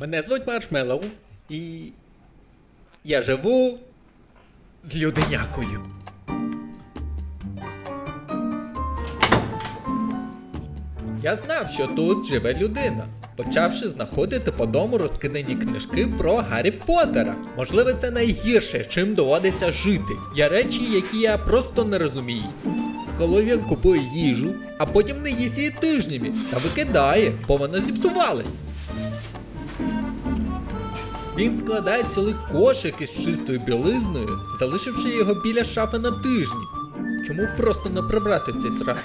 Мене звуть Маршмеллоу, і я живу з людинякою. Я знав, що тут живе людина, почавши знаходити по дому розкидані книжки про Гаррі Поттера. Можливо, це найгірше, чим доводиться жити. Є речі, які я просто не розумію. Коли він купує їжу, а потім не їсть її тижнями та викидає, бо вона зіпсувалась. Він складає цілий кошик із чистою білизною, залишивши його біля шафи на тижні. Чому просто не прибрати цей срак?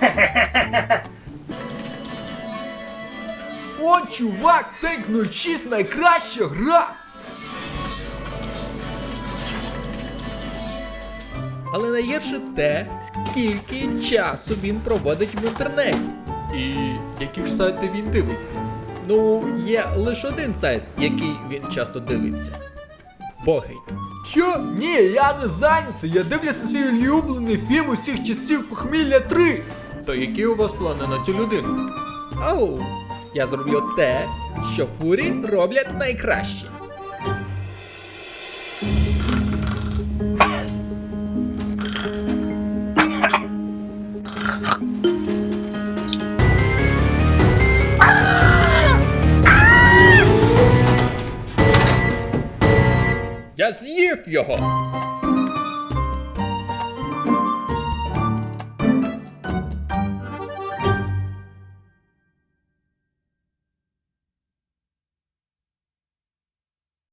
О, чувак, цей 06 найкраща гра! Але найгірше те, скільки часу він проводить в інтернеті. І які ж сайти він дивиться. Ну, є лише один сайт, який він часто дивиться. Богий. Що? Ні, я не зайнятий. Я дивлюся свій улюблений фільм усіх часів похмілля 3. То які у вас плани на цю людину? Оу, я зроблю те, що фурі роблять найкраще. Я з'їв його!